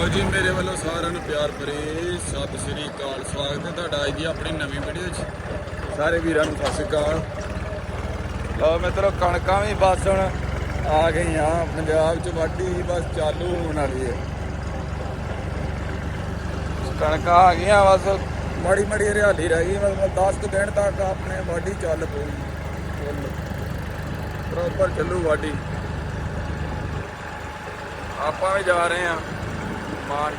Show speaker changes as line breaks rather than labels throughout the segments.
ਲਓ ਜੀ, ਮੇਰੇ ਵੱਲੋਂ ਸਾਰਿਆਂ ਨੂੰ ਪਿਆਰ ਭਰੀ ਸਤਿ ਸ੍ਰੀ ਅਕਾਲ। ਸਵਾਗਤ ਹੈ ਤੁਹਾਡਾ ਅੱਜ ਦੀ ਆਪਣੀ ਨਵੀਂ ਵੀਡੀਓ 'ਚ। ਸਾਰੇ ਵੀਰਾਂ ਨੂੰ ਸਤਿ ਸ੍ਰੀ ਅਕਾਲ। ਲਓ ਮਿੱਤਰੋ, ਕਣਕਾਂ ਵੀ ਬਸ ਹੁਣ ਆ ਗਈਆਂ। ਪੰਜਾਬ 'ਚ ਵਾਢੀ ਬਸ ਚਾਲੂ ਹੋਣ ਵਾਲੀ ਹੈ। ਕਣਕਾਂ ਆ ਗਈਆਂ ਬਸ। ਮਾੜੀ ਮਾੜੀ ਹਰਿਆਲੀ ਰਹਿ ਗਈ, ਮਤਲਬ 10 ਕੁ ਦਿਨ ਤੱਕ ਆਪਣੇ ਵਾਢੀ ਚੱਲ ਪਊਗੀ ਪ੍ਰੋਪਰ ਚੱਲੂ ਵਾਢੀ। ਆਪਾਂ ਵੀ ਜਾ ਰਹੇ ਆ ਮਾਂਡ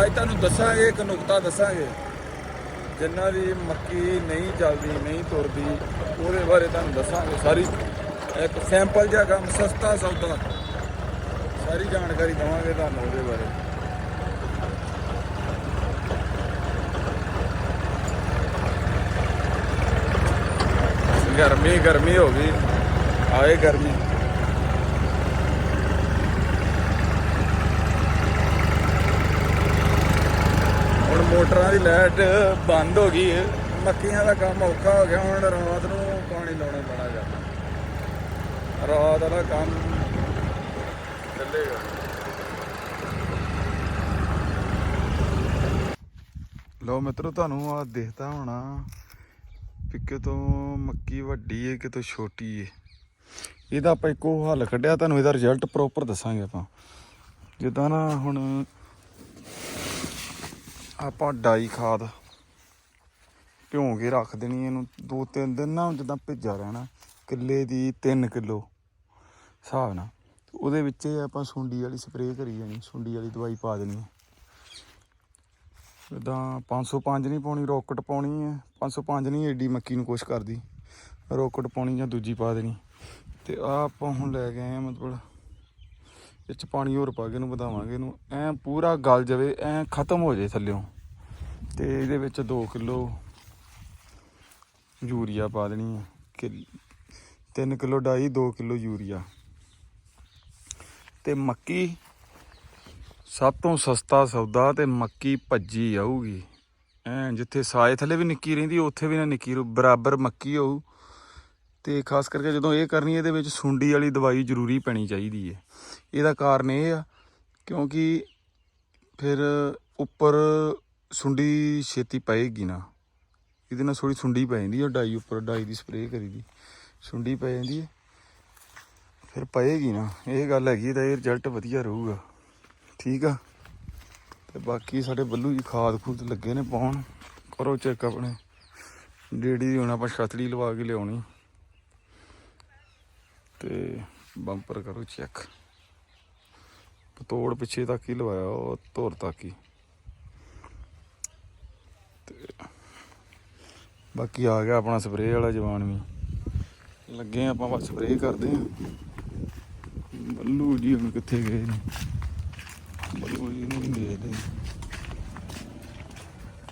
ਅੱਜ ਤੁਹਾਨੂੰ ਦੱਸਾਂਗੇ, ਇੱਕ ਨੁਕਤਾ ਦੱਸਾਂਗੇ। ਜਿੰਨਾ ਦੀ ਮੱਕੀ ਨਹੀਂ ਚੱਲਦੀ, ਨਹੀਂ ਤੁਰਦੀ, ਉਹਦੇ ਬਾਰੇ ਤੁਹਾਨੂੰ ਦੱਸਾਂਗੇ ਸਾਰੀ। ਇੱਕ ਸੈਂਪਲ ਜਿਹਾ ਕੰਮ, ਸਸਤਾ ਸੌਦਾ। ਸਾਰੀ ਜਾਣਕਾਰੀ ਦਵਾਂਗੇ ਤੁਹਾਨੂੰ ਉਹਦੇ ਬਾਰੇ। ਗਰਮੀ ਗਰਮੀ ਹੋ ਗਈ। ਆਏ ਗਰਮੀ। ਹੁਣ ਮੋਟਰਾਂ ਦੀ ਲਾਈਟ ਬੰਦ ਹੋ ਗਈ ਹੈ। ਮੱਕੀਆਂ ਦਾ ਕੰਮ ਔਖਾ ਹੋ ਗਿਆ। ਹੁਣ ਰਾਤ ਨੂੰ ਪਾਣੀ ਲਾਉਣਾ ਪੈਣਾ ਜਾਂਦਾ ਰਾਤ ਵਾਲਾ ਕੰਮ ਚੱਲੇਗਾ। ਲੋ ਮਿੱਤਰੋ, ਤੁਹਾਨੂੰ ਆ ਦਿਖਦਾ ਹੋਣਾ ਵੀ ਕਿਤੋਂ ਮੱਕੀ ਵੱਡੀ ਹੈ ਕਿਤੋਂ ਛੋਟੀ ਹੈ ਇਹਦਾ ਆਪਾਂ ਇੱਕੋ ਹੱਲ ਕੱਢਿਆ, ਤੁਹਾਨੂੰ ਇਹਦਾ ਰਿਜ਼ਲਟ ਪ੍ਰੋਪਰ ਦੱਸਾਂਗੇ ਆਪਾਂ। ਜਿੱਦਾਂ ਨਾ ਹੁਣ ਆਪਾਂ ਡਾਈ ਖਾਦ ਭਿਉਂ ਕੇ ਰੱਖ ਦੇਣੀ, ਇਹਨੂੰ ਦੋ ਤਿੰਨ ਦਿਨ ਨਾ ਜਿੱਦਾਂ ਭਿੱਜਾ ਰਹਿਣਾ, ਕਿੱਲੇ ਦੀ 3 ਕਿਲੋ ਹਿਸਾਬ ਨਾਲ। ਉਹਦੇ ਵਿੱਚ ਇਹ ਆਪਾਂ ਸੁੰਡੀ ਵਾਲੀ ਸਪਰੇਅ ਕਰੀ ਜਾਣੀ, ਸੁੰਡੀ ਵਾਲੀ ਦਵਾਈ ਪਾ ਦੇਣੀ ਹੈ। ਜਿੱਦਾਂ 505 ਨਹੀਂ ਪਾਉਣੀ ਰੋਕਟ ਪਾਉਣੀ ਹੈ 505 ਨਹੀਂ, ਏਡੀ ਮੱਕੀ ਨੂੰ ਕੁਛ ਕਰਦੀ। ਰੋਕਟ ਪਾਉਣੀ ਜਾਂ ਦੂਜੀ ਪਾ ਦੇਣੀ। ਤੇ ਆ ਆਪਾਂ ਹੁਣ ਲੈ ਕੇ ਆਏ ਆ ਮਤਲਬ ਇਹ ਚ ਪਾਣੀ ਹੋਰ ਪਾ ਕੇ ਇਹਨੂੰ ਵਧਾਵਾਂਗੇ ਇਹਨੂੰ। ਐ ਪੂਰਾ ਗਲ ਜਾਵੇ, ਐ ਖਤਮ ਹੋ ਜਾਏ ਥੱਲਿਓਂ ਤੇ ਇਹਦੇ ਵਿੱਚ 2 ਕਿਲੋ ਯੂਰੀਆ ਪਾ ਦੇਣੀ ਹੈ ਕਿ 3 ਕਿਲੋ ਡਾਈ 2 ਕਿਲੋ ਯੂਰੀਆ। ਤੇ ਮੱਕੀ ਸਭ ਤੋਂ ਸਸਤਾ ਸੌਦਾ ਤੇ ਮੱਕੀ ਭੱਜੀ ਆਊਗੀ। ਐ ਜਿੱਥੇ ਸਾਏ ਥੱਲੇ ਵੀ ਨਿੱਕੀ ਰਹਿੰਦੀ, ਉੱਥੇ ਵੀ ਨਾ ਨਿੱਕੀ ਬਰਾਬਰ ਮੱਕੀ ਹੋਊ। ਤੇ ਖਾਸ ਕਰਕੇ ਜਦੋਂ ਇਹ ਕਰਨੀ ਇਹਦੇ ਵਿੱਚ ਸੁੰਡੀ ਵਾਲੀ ਦਵਾਈ ਜ਼ਰੂਰੀ ਪੈਣੀ ਚਾਹੀਦੀ ਹੈ। ਇਹਦਾ ਕਾਰਨ ਇਹ ਆ, ਕਿਉਂਕਿ ਫਿਰ ਉੱਪਰ ਸੁੰਡੀ ਛੇਤੀ ਪਏਗੀ ਨਾ। ਇਹਦੇ ਨਾਲ ਥੋੜੀ ਸੁੰਡੀ ਪੈ ਜਾਂਦੀ ਹੈ ਡਾਈ ਉੱਪਰ ਡਾਈ ਦੀ ਸਪਰੇਅ ਕਰੀ ਦੀ। ਸੁੰਡੀ ਪੈ ਜਾਂਦੀ ਹੈ, ਫਿਰ ਪਏਗੀ ਨਾ। ਇਹ ਗੱਲ ਹੈਗੀ ਤਾਂ ਇਹ ਰਿਜ਼ਲਟ ਵਧੀਆ ਰਹੂਗਾ। ਠੀਕ ਆ? ਤੇ ਬਾਕੀ ਸਾਡੇ ਬੱਲੂ ਜੀ ਖਾਦ ਖੂਦ ਲੱਗੇ ਨੇ ਪਾਉਣ। ਕਰੋ ਚੈੱਕ ਆਪਣੇ। ਡੇੜੀ ਹੁਣ ਆਪਾਂ ਛਤੜੀ ਲਵਾ ਕੇ ਲਿਆਉਣੀ। ਤੇ ਬੰਪਰ ਕਰੋ ਚੈੱਕ ਤੋੜ ਪਿੱਛੇ ਤੱਕ ਹੀ ਲਵਾਇਆ, ਉਹ ਧੁਰ ਤੱਕ ਹੀ। ਤੇ ਬਾਕੀ ਆ ਗਿਆ ਆਪਣਾ ਸਪਰੇਅ ਵਾਲਾ ਜਵਾਨ ਵੀ। ਲੱਗੇ ਆਪਾਂ, ਬਸ ਸਪਰੇਅ ਕਰਦੇ ਆ। ਬੱਲੂ ਜੀ ਹੁਣ ਕਿੱਥੇ ਗਏ ਨੇ? ਬੱਲੂ ਜੀ ਨੂੰ ਨਹੀਂ ਦੇਖਦੇ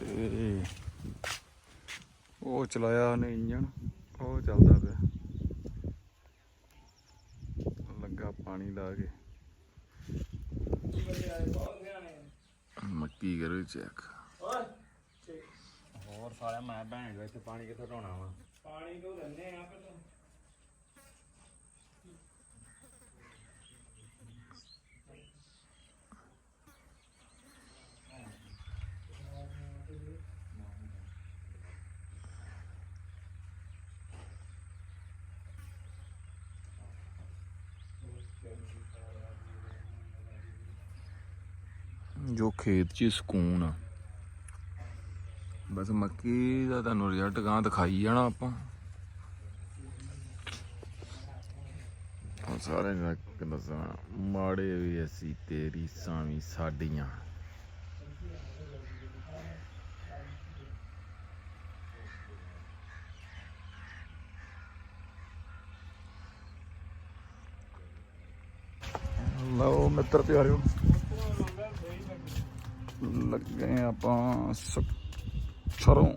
ਤੇ ਉਹ ਚਲਾਇਆ ਉਹਨੇ ਇੰਜਣ, ਉਹ ਚੱਲਦਾ ਪਿਆ ਲੱਗਾ ਪਾਣੀ ਲਾ ਕੇ। ਮੱਕੀ ਕਰੋ ਚੈੱਕ
ਹੋਰ ਸਾਲਿਆ ਮੈਂ ਭੈਣ ਜੋ ਇੱਥੇ ਪਾਣੀ ਕਿੱਥੋਂ ਢੋਣਾ ਵਾ?
ਪਾਣੀ ਤੋਂ ਦਿੰਨੇ ਆ ਪਹਿਲਾਂ
ਜੋ ਖੇਤ 'ਚ ਸਕੂਨ ਆ। ਬਸ ਮੱਕੀ ਦਾ ਤੁਹਾਨੂੰ ਰਿਜ਼ਲਟ ਗਾਂ ਦਿਖਾਈ ਜਾਣਾ ਆਪਾਂ। ਉਹ ਸਾਰੇ ਨੂੰ ਇੱਕ ਮਾੜੇ ਵੀ ਅਸੀਂ ਤੇਰੀ ਸਾਵੀਂ ਸਾਡੀਆਂ। ਲਓ ਮਿੱਤਰ ਪਿਆਰਿਓ। ਲੱਗੇ ਆਪਾਂ ਸਰੋਂ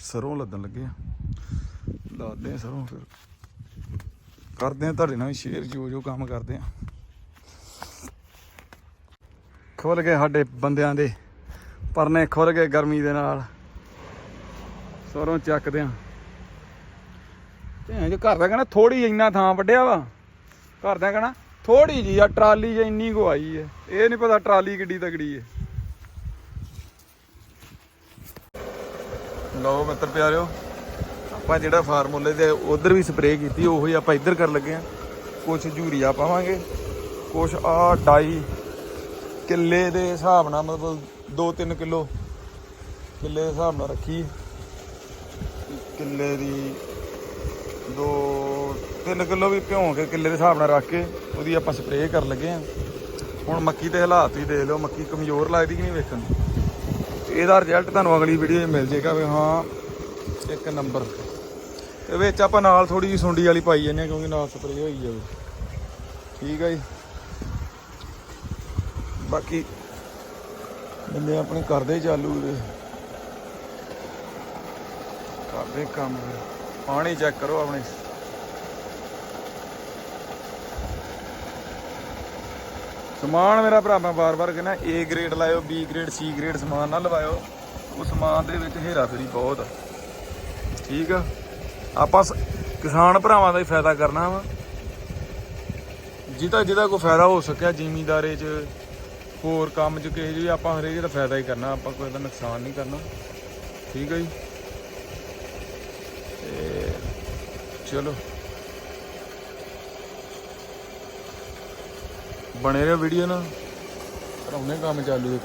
ਸਰੋਂ ਲੱਦਣ ਲੱਗੇ ਆ। ਲਾਦੇ ਸਰੋਂ ਫਿਰ। ਕਰਦੇ ਆ ਤੁਹਾਡੇ ਨਾਲ ਸ਼ੇਅਰ, ਜੋ ਜੋ ਕੰਮ ਕਰਦੇ ਆ। ਖੁੱਲ ਗਏ ਸਾਡੇ ਬੰਦਿਆਂ ਦੇ। ਪਰਨੇ ਖੁੱਲ ਗਏ ਗਰਮੀ ਦੇ ਨਾਲ। ਸਰੋਂ ਚੱਕਦੇ ਆ। ਤੇ ਜੇ, ਘਰ ਦਾ ਕਹਣਾ ਥੋੜੀ ਇੰਨਾ ਥਾਂ ਵੱਡਿਆ ਵਾ। ਘਰ ਦਾ ਕਹਣਾ ਥੋੜੀ ਜੀ ਆ, ਟਰਾਲੀ ਜੇ ਇੰਨੀ ਕੁ ਆਈ ਹੈ ਇਹ ਨਹੀਂ ਪਤਾ ਟਰਾਲੀ ਕਿੱਡੀ ਤਗੜੀ ਹੈ ਲਓ ਮਿੱਤਰ ਪਿਆਰਿਓ, ਆਪਾਂ ਜਿਹੜਾ ਫਾਰਮੂਲੇ ਤੇ ਉਧਰ ਵੀ ਸਪਰੇਅ ਕੀਤੀ, ਉਹੀ ਆਪਾਂ ਇੱਧਰ ਕਰਨ ਲੱਗੇ ਆ ਕੁਛ ਯੂਰੀਆ ਪਾਵਾਂਗੇ, ਕੁਛ ਆ ਡਾਈ ਕਿੱਲੇ ਦੇ ਹਿਸਾਬ ਨਾਲ, ਮਤਲਬ 2-3 ਕਿਲੋ ਕਿੱਲੇ ਦੇ ਹਿਸਾਬ ਨਾਲ ਰੱਖੀ। ਕਿੱਲੇ ਦੀ 2 3 ਕਿਲੋ ਵੀ ਭਿਉਂ ਕੇ ਕਿੱਲੇ ਦੇ ਹਿਸਾਬ ਨਾਲ ਰੱਖ ਕੇ, ਉਹਦੀ ਆਪਾਂ ਸਪਰੇਅ ਕਰਨ ਲੱਗੇ ਆ ਹੁਣ ਮੱਕੀ ਦੇ ਹਾਲਾਤ ਵੀ ਦੇਖ ਲਓ, ਮੱਕੀ ਕਮਜ਼ੋਰ ਲੱਗਦੀ ਕਿ ਨਹੀਂ ਵੇਖਣ? ਨੂੰ। ਇਹਦਾ ਰਿਜ਼ਲਟ ਤੁਹਾਨੂੰ ਅਗਲੀ ਵੀਡੀਓ 'ਚ ਮਿਲ ਜਾਏਗਾ ਵੀ ਹਾਂ, ਇੱਕ ਨੰਬਰ ਤੇ ਵਿੱਚ ਆਪਾਂ ਨਾਲ ਥੋੜੀ ਜਿਹੀ ਸੁੰਡੀ ਵਾਲੀ ਪਾਈ ਜਾਂਦੇ ਹਾਂ ਕਿਉਂਕਿ ਨਾਲ ਸਪਰੇਅ ਹੋਈ ਜਾਵੇ। ਠੀਕ ਆ ਜੀ। ਬਾਕੀ ਬੰਦੇ ਆਪਣੇ ਕਰਦੇ ਚਾਲੂ ਕਰਦੇ ਕੰਮ ਪਾਣੀ ਚੈੱਕ ਕਰੋ ਆਪਣੇ। ਸਮਾਨ ਮੇਰਾ ਭਰਾ, ਮੈਂ ਵਾਰ-ਵਾਰ ਕਹਿੰਦਾ, A ਗ੍ਰੇਡ ਲਾਇਓ, B ਗ੍ਰੇਡ C ਗ੍ਰੇਡ ਸਮਾਨ ਨਾ ਲਵਾਇਓ। ਉਹ ਸਮਾਨ ਦੇ ਵਿੱਚ ਹੇਰਾ ਫੇਰੀ ਬਹੁਤ ਆ। ਠੀਕ ਆ? ਆਪਾਂ ਕਿਸਾਨ ਭਰਾਵਾਂ ਦਾ ਹੀ ਫਾਇਦਾ ਕਰਨਾ ਵਾ। ਜਿਹਦਾ ਜਿਹਦਾ ਕੋਈ ਫਾਇਦਾ ਹੋ ਸਕਿਆ ਜ਼ਿਮੀਂਦਾਰੇ 'ਚ, ਹੋਰ ਕੰਮ 'ਚ ਕਿਸੇ 'ਚ ਵੀ ਆਪਾਂ ਹਰੇਕ ਦਾ ਫਾਇਦਾ ਹੀ ਕਰਨਾ, ਆਪਾਂ ਕੋਈ ਦਾ ਨੁਕਸਾਨ ਨਹੀਂ ਕਰਨਾ। ਠੀਕ ਹੈ ਜੀ? ਤੇ ਚਲੋ। ਬਣੇ ਰਹੋ ਵੀਡੀਓ ਨਾਲ। ਕਰਾਉਣੇ ਕੰਮ ਚਾਲੂ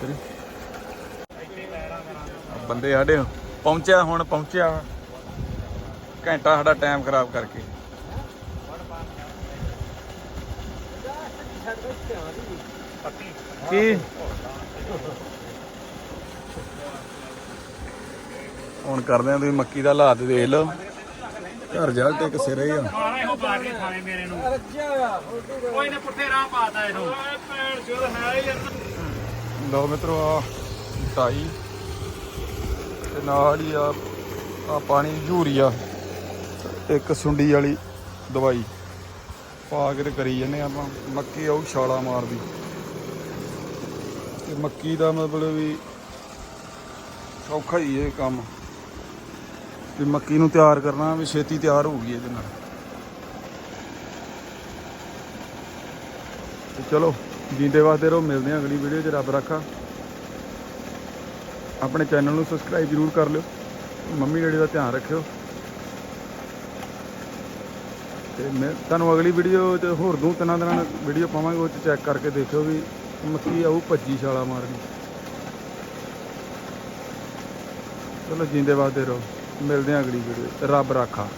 ਆਹ ਬੰਦੇ ਸਾਡੇ ਪਹੁੰਚਿਆ ਹੁਣ ਪਹੁੰਚਿਆ। ਘੰਟਾ ਸਾਡਾ ਟਾਈਮ ਖਰਾਬ ਕਰਕੇ। ਕੀ? ਹੁਣ ਕਰਦੇ ਆ ਤੁਸੀਂ ਮੱਕੀ ਦਾ ਹਾਲਾਤ ਦੇਖ ਲਓ। ਘਰ ਜਾ ਟਿਕ ਸਿਰੇ ਹੀ ਆ।
ਮਾਰਾ ਇਹੋ ਬਾਟਲੀ ਖਾਣੇ ਮੇਰੇ ਨੂੰ। ਕੋਈ ਨਾ ਪੁੱਠੇ ਰਾਹ ਪਾਤਾ ਇਹਨੂੰ। ਭੈਣ ਚੋਦ ਹੈ ਹੀ ਯਾਰ
ਲਓ ਮਿੱਤਰੋ ਆ ਢਾਈ। ਤੇ ਨਾਲ ਹੀ ਆ ਆ ਪਾਣੀ ਯੂਰੀਆ ਇੱਕ ਸੁੰਡੀ ਵਾਲੀ ਦਵਾਈ। ਪਾ ਕੇ ਤੇ ਕਰੀ ਜੰਨੇ ਆਪਾਂ। ਮੱਕੀ ਆਉ ਛਾਲਾ ਮਾਰਦੀ। ਤੇ ਮੱਕੀ ਦਾ ਮਤਲਬ ਵੀ ਸੌਖਾ ਹੀ ਇਹ ਕੰਮ। ਵੀ ਮੱਕੀ ਨੂੰ ਤਿਆਰ ਕਰਨਾ ਵੀ ਛੇਤੀ ਤਿਆਰ ਹੋ ਗਈ ਇਹਦੇ ਨਾਲ। ਤੇ ਚਲੋ, ਜੀਂਦੇ ਵਾਸਤੇ ਰਹੋ, ਮਿਲਦੇ ਹਾਂ ਅਗਲੀ ਵੀਡੀਓ 'ਚ, ਰੱਬ ਰੱਖਾ। ਆਪਣੇ ਚੈਨਲ ਨੂੰ ਸਬਸਕ੍ਰਾਈਬ ਜ਼ਰੂਰ ਕਰ ਲਿਓ। ਮੰਮੀ ਡੈਡੀ ਦਾ ਧਿਆਨ ਰੱਖਿਓ। ਤੇ ਮੈਂ ਤੁਹਾਨੂੰ ਅਗਲੀ ਵੀਡੀਓ 'ਚ ਹੋਰ ਦੋ ਤਿੰਨਾਂ ਦਿਨਾਂ ਵੀਡੀਓ ਪਾਵਾਂਗੇ, ਉਹ 'ਚ ਚੈੱਕ ਕਰਕੇ ਦੇਖਿਓ ਵੀ ਮੱਕੀ ਆਊ ਭੱਜੀ ਛਾਲਾ ਮਾਰਨੀ। ਚਲੋ, ਜੀਂਦੇ ਵਾਸਤੇ ਰਹੋ। ਮਿਲਦੇ ਹਾਂ ਅਗਲੀ ਵੀਡੀਓ ਰੱਬ ਰੱਖਾ।